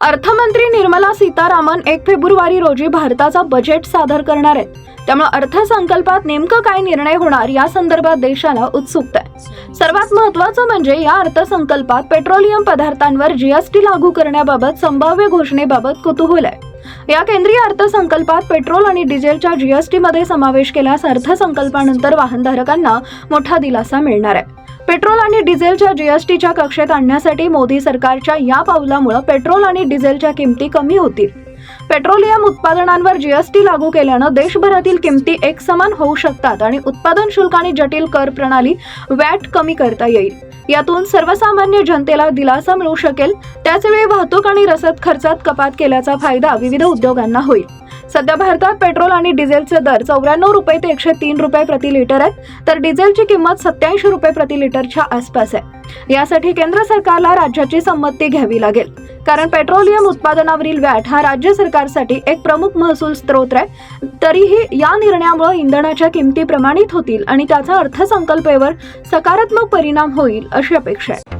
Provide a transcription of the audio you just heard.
अर्थमंत्री निर्मला सीतारामन एक फेब्रुवारी रोजी भारताचा बजेट सादर करणार आहेत. त्यामुळे अर्थसंकल्पात नेमकं काय निर्णय होणार या संदर्भात देशाला उत्सुकता आहे. सर्वात महत्वाचं म्हणजे या अर्थसंकल्पात पेट्रोलियम पदार्थांवर जीएसटी लागू करण्याबाबत संभाव्य घोषणेबाबत कुतूहल आहे. या केंद्रीय अर्थसंकल्पात पेट्रोल आणि डिझेलच्या जीएसटी मध्ये समावेश केल्यास अर्थसंकल्पानंतर वाहनधारकांना मोठा दिलासा मिळणार आहे. पेट्रोल आणि डिझेलच्या जीएसटीच्या कक्षेत आणण्यासाठी मोदी सरकारच्या या पावलामुळे पेट्रोल आणि डिझेलच्या किमती कमी होतील. पेट्रोलियम उत्पादनांवर जीएसटी लागू केल्यानं देशभरातील किमती एकसमान होऊ शकतात आणि उत्पादन शुल्क आणि जटिल कर प्रणाली वॅट कमी करता येईल. यातून सर्वसामान्य जनतेला दिलासा मिळू शकेल त्याचवेळी वाहतूक आणि रसद खर्चात कपात केल्याचा फायदा विविध उद्योगांना होईल. सध्या भारतात पेट्रोल आणि डिझेलचे दर चौऱ्याण्णव रुपये ते एकशे तीन रुपये प्रति लिटर आहेत तर डिझेलची किंमत सत्याऐंशी रुपये प्रति लिटरच्या आसपास आहे. यासाठी केंद्र सरकारला राज्याची संमती घ्यावी लागेल. कारण पेट्रोलियम उत्पादनावरील वॅट हा राज्य सरकारसाठी एक प्रमुख महसूल स्त्रोत आहे. तरीही या निर्णयामुळे इंधनाच्या किमती प्रमाणित होतील आणि त्याचा अर्थसंकल्पेवर सकारात्मक परिणाम होईल अशी अपेक्षा आहे.